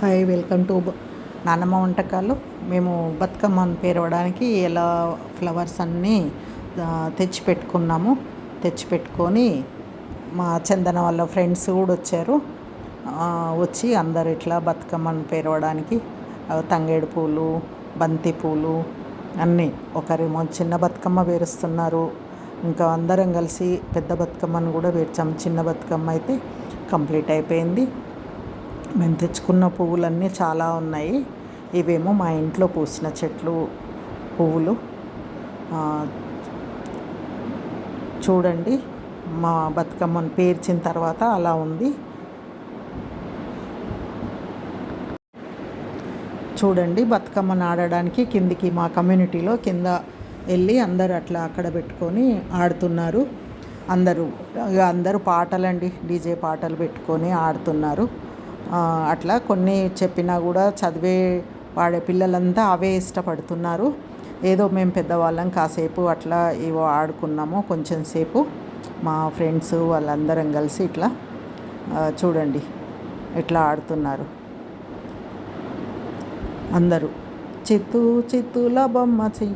Hi welcome to నానమ్మ వంటకాలు. మేము బతుకమ్మను పేరవడానికి ఎలా ఫ్లవర్స్ అన్నీ తెచ్చిపెట్టుకున్నాము తెచ్చి పెట్టుకున్నాము. తెచ్చి పెట్టుకొని మా చందన వాళ్ళ ఫ్రెండ్స్ కూడా వచ్చారు. వచ్చి అందరు ఇట్లా బతుకమ్మను పేరవడానికి తంగేడు పూలు బంతి పూలు అన్నీ. ఒకరేమో చిన్న బతుకమ్మ పేరుస్తున్నారు. ఇంకా అందరం కలిసి పెద్ద బతుకమ్మను కూడా పేర్చాము. చిన్న బతుకమ్మ అయితే కంప్లీట్ అయిపోయింది. మేము తెచ్చుకున్న పువ్వులన్నీ చాలా ఉన్నాయి. ఇవేమో మా ఇంట్లో పూసిన చెట్లు పువ్వులు. చూడండి మా బతుకమ్మను పేర్చిన తర్వాత అలా ఉంది. చూడండి బతుకమ్మను ఆడడానికి కిందికి మా కమ్యూనిటీలో కింద వెళ్ళి అందరు అట్లా అక్కడ పెట్టుకొని ఆడుతున్నారు. అందరూ ఇక అందరూ పాటలండి డీజే పాటలు పెట్టుకొని ఆడుతున్నారు. అట్లా కొన్ని చెప్పినా కూడా చదివే వాడే పిల్లలంతా అవే ఇష్టపడుతున్నారు. ఏదో మేము పెద్దవాళ్ళం కాసేపు అట్లా ఏవో ఆడుకున్నాము కొంచెం సేపు. మా ఫ్రెండ్స్ వాళ్ళందరం కలిసి ఇట్లా చూడండి ఇట్లా ఆడుతున్నారు. అందరూ చిత్తు చిత్తుల బొమ్మ చి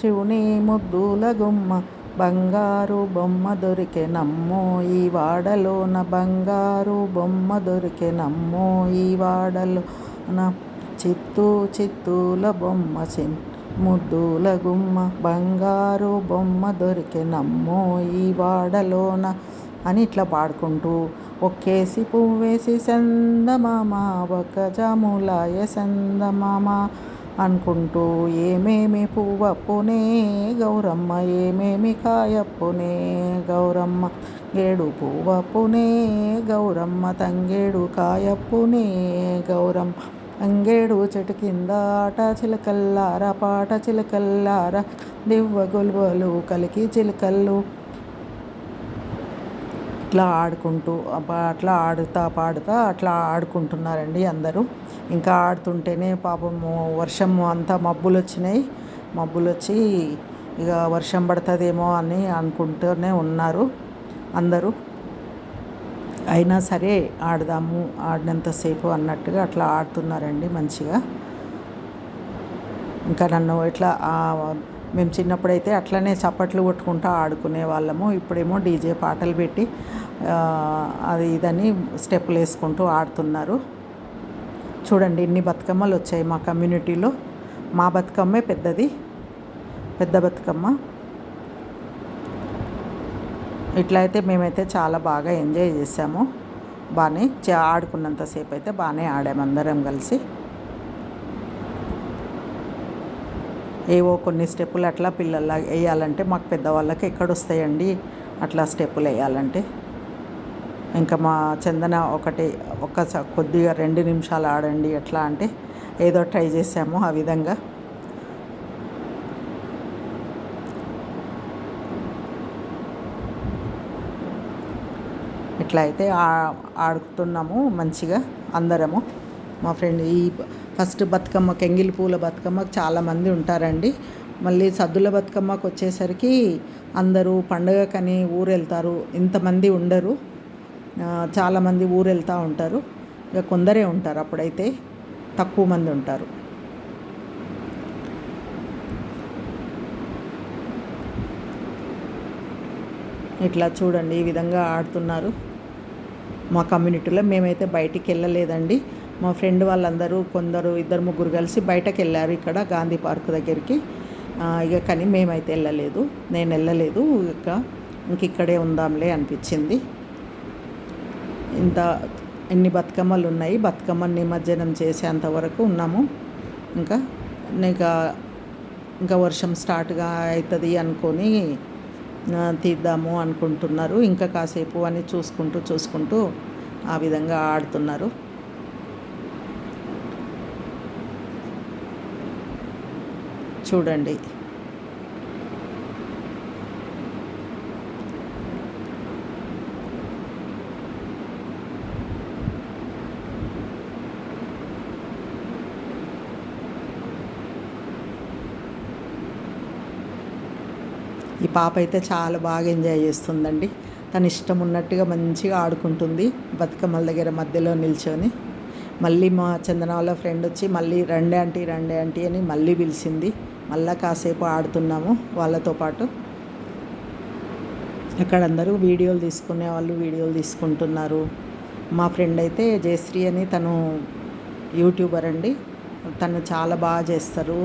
శివుని ముద్దుల గుమ్మ బంగారు బొమ్మ దొరికే నమ్మో ఈ వాడలోన బంగారు బొమ్మ దొరికే నమ్మో ఈ వాడలోన చిత్తూ చిత్తూల బొమ్మ చి ముద్దుల గుమ్మ బంగారు బొమ్మ దొరికే నమ్మో ఈ వాడలోన అని ఇట్లా పాడుకుంటూ ఒక్కేసి పువ్వేసి సందమామ ఒక జాములాయ సందమామ అనుకుంటూ ఏమేమి పువ్వప్పునే గౌరమ్మ ఏమేమి కాయప్పునే గౌరమ్మ. ఏడు పువ్వప్పునే గౌరమ్మ తంగేడు కాయప్పునే గౌరమ్మ. అంగేడు చెట్టు కింద ఆట చిలకల్లార పాట చిలకల్లార. దివ్వ గొలువలు కలికి చిలకల్లు ఇట్లా ఆడుకుంటూ అట్లా ఆడుతా పాడుతా అట్లా ఆడుకుంటున్నారండి అందరూ. ఇంకా ఆడుతుంటేనే పాపము వర్షం అంతా మబ్బులు వచ్చినాయి మబ్బులు వచ్చి ఇక వర్షం పడుతుందేమో అని అనుకుంటూనే ఉన్నారు అందరూ. అయినా సరే ఆడదాము ఆడినంతసేపు అన్నట్టుగా అట్లా ఆడుతున్నారండి మంచిగా. ఇంకా నన్ను ఇట్లా మేము చిన్నప్పుడైతే అట్లనే చప్పట్లు కొట్టుకుంటూ ఆడుకునే వాళ్ళము. ఇప్పుడేమో డీజే పాటలు పెట్టి అది ఇదని స్టెప్పులు వేసుకుంటూ ఆడుతున్నారు. చూడండి ఇన్ని బతుకమ్మలు వచ్చాయి మా కమ్యూనిటీలో. మా బతుకమ్మే పెద్దది. పెద్ద బతుకమ్మ. ఇట్లా అయితే మేమైతే చాలా బాగా ఎంజాయ్ చేసాము బాగానే ఆడుకున్నంతసేపు అయితే బాగానే ఆడాము అందరం కలిసి. ఏవో కొన్ని స్టెప్పులు అట్లా పిల్లల వేయాలంటే మాకు పెద్దవాళ్ళకి ఎక్కడొస్తాయండి? అట్లా స్టెప్పులు వేయాలంటే. ఇంకా మా చందన ఒకటి ఒక కొద్దిగా రెండు నిమిషాలు ఆడండి ఎట్లా అంటే ఏదో ట్రై చేసాము ఆ విధంగా. ఇట్లా అయితే ఆడుతున్నాము మంచిగా అందరము. మా ఫ్రెండ్ ఈ ఫస్ట్ బతుకమ్మ కెంగిలి పూల బతుకమ్మకు చాలామంది ఉంటారండి. మళ్ళీ సద్దుల బతుకమ్మకు వచ్చేసరికి అందరూ పండగకని ఊరు వెళ్తారు ఇంతమంది ఉండరు. చాలామంది ఊరు వెళ్తూ ఉంటారు. ఇక కొందరే ఉంటారు అప్పుడైతే. తక్కువ మంది ఉంటారు. ఇట్లా చూడండి ఈ విధంగా ఆడుతున్నారు మా కమ్యూనిటీలో. మేమైతే బయటికి వెళ్ళలేదండి. మా ఫ్రెండ్ వాళ్ళందరూ కొందరు ఇద్దరు ముగ్గురు కలిసి బయటకు వెళ్ళారు ఇక్కడ గాంధీ పార్క్ దగ్గరికి. ఇక కానీ మేమైతే వెళ్ళలేదు. నేను వెళ్ళలేదు. ఇక ఇంక ఇక్కడే ఉందాంలే అనిపించింది. ఇంత ఎన్ని బతుకమ్మలు ఉన్నాయి? బతుకమ్మ నిమజ్జనం చేసేంత వరకు ఉన్నాము. ఇంకా ఇంకా ఇంకా వర్షం స్టార్ట్గా అవుతుంది అనుకొని తీద్దాము అనుకుంటున్నారు. ఇంకా కాసేపు అని చూసుకుంటూ చూసుకుంటూ ఆ విధంగా ఆడుతున్నారు. చూడండి. ఈ పాప అయితే చాలా బాగా ఎంజాయ్ చేస్తుందండి. తన ఇష్టం ఉన్నట్టుగా మంచిగా ఆడుకుంటుంది. బతుకమ్మల దగ్గర మధ్యలో నిల్చొని మళ్ళీ మా చందన వాళ్ళ ఫ్రెండ్ వచ్చి మళ్ళీ రండి ఆంటీ రండి ఆంటీ అని మళ్ళీ పిలిచింది. మళ్ళీ కాసేపు ఆడుతున్నాము వాళ్ళతో పాటు. అక్కడ అందరూ వీడియోలు తీసుకునే వాళ్ళు వీడియోలు తీసుకుంటున్నారు. మా ఫ్రెండ్ అయితే జయశ్రీ అని తను యూట్యూబర్ అండి. తను చాలా బాగా చేస్తారు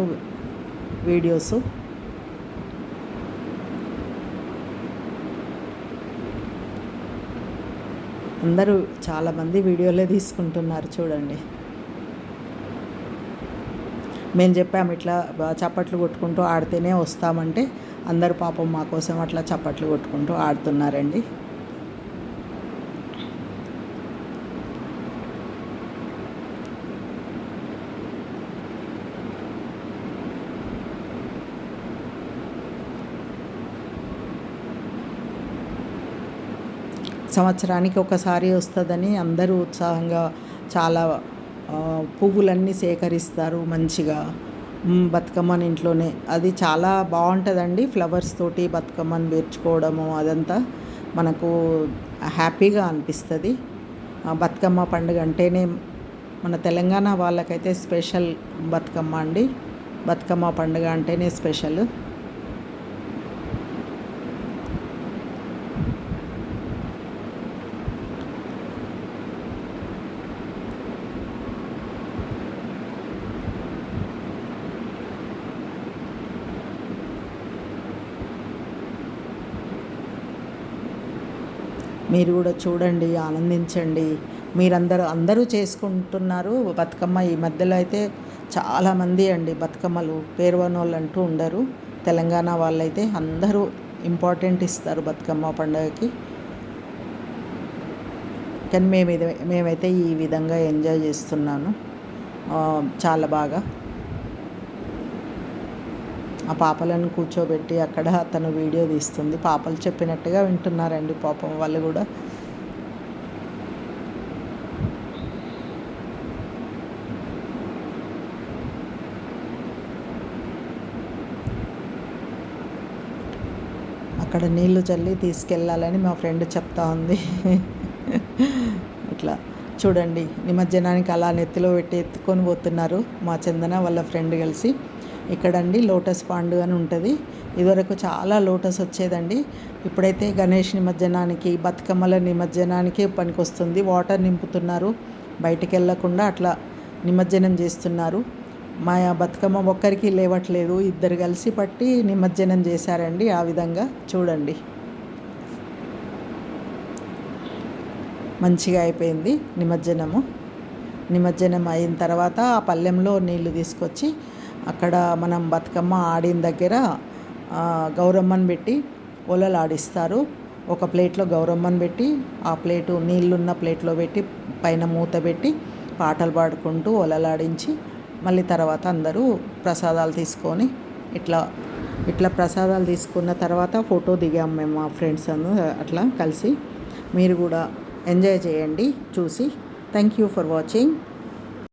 వీడియోస్. అందరూ చాలామంది వీడియోలే తీసుకుంటున్నారు చూడండి. మేము చెప్పాము ఇట్లా చప్పట్లు కొట్టుకుంటూ ఆడితేనే వస్తామంటే అందరు పాపం మా కోసం అట్లా చప్పట్లు కొట్టుకుంటూ ఆడుతున్నారండి. సంవత్సరానికి ఒకసారి వస్తుందని అందరూ ఉత్సాహంగా చాలా పువ్వులన్నీ సేకరిస్తారు మంచిగా. బతుకమ్మని ఇంట్లోనే. అది చాలా బాగుంటుందండి ఫ్లవర్స్ తోటి బతుకమ్మని పేర్చుకోవడము అదంతా. మనకు హ్యాపీగా అనిపిస్తుంది. బతుకమ్మ పండుగ అంటేనే మన తెలంగాణ వాళ్ళకైతే స్పెషల్ బతుకమ్మ అండి. బతుకమ్మ పండుగ అంటేనే స్పెషల్. మీరు కూడా చూడండి ఆనందించండి. మీరందరూ అందరూ చేసుకుంటున్నారు. బతుకమ్మ ఈ మధ్యలో అయితే చాలామంది అండి బతుకమ్మలు పేరువనోళ్ళు వాళ్ళు అంటూ ఉండరు. తెలంగాణ వాళ్ళైతే అందరూ ఇంపార్టెంట్ ఇస్తారు బతుకమ్మ పండుగకి. కానీ మేము ఇది మేమైతే ఈ విధంగా ఎంజాయ్ చేస్తున్నాను. చాలా బాగా. ఆ పాపలను కూర్చోబెట్టి అక్కడ తను వీడియో తీస్తుంది. పాపలు చెప్పినట్టుగా వింటున్నారండి పాపం వాళ్ళు కూడా. అక్కడ నీళ్ళు చల్లి తీసుకెళ్ళాలని మా ఫ్రెండ్ చెప్తా ఉంది. ఇట్లా చూడండి నిమజ్జనానికి అలా నెత్తిలో పెట్టి ఎత్తుకొని పోతున్నారు మా చందన వాళ్ళ ఫ్రెండ్ కలిసి. ఇక్కడండి లోటస్ పాండు అని ఉంటుంది. ఇదివరకు చాలా లోటస్ వచ్చేదండి. ఇప్పుడైతే గణేష్ నిమజ్జనానికి బతుకమ్మల నిమజ్జనానికి పనికొస్తుంది. వాటర్ నింపుతున్నారు. బయటికి వెళ్ళకుండా అట్లా నిమజ్జనం చేస్తున్నారు. మా బతుకమ్మ ఒక్కరికి లేవట్లేదు. ఇద్దరు కలిసి పట్టి నిమజ్జనం చేశారండి ఆ విధంగా. చూడండి. మంచిగా అయిపోయింది నిమజ్జనము. నిమజ్జనం అయిన తర్వాత ఆ పల్లెంలో నీళ్ళు తీసుకొచ్చి అక్కడ మనం బతుకమ్మ ఆడిన దగ్గర గౌరమ్మను గౌరమ్మని పెట్టి ఒలలు ఆడిస్తారు. ఒక ప్లేట్లో గౌరమ్మను పెట్టి ఆ ప్లేటు నీళ్ళున్న ప్లేట్లో పెట్టి పైన మూత పెట్టి పాటలు పాడుకుంటూ ఒలలాడించి మళ్ళీ తర్వాత అందరూ ప్రసాదాలు తీసుకొని ఇట్లా ఇట్లా ప్రసాదాలు తీసుకున్న తర్వాత ఫోటో దిగాం మేము మా ఫ్రెండ్స్ అందరూ అట్లా కలిసి. మీరు కూడా ఎంజాయ్ చేయండి చూసి. Thank you for watching.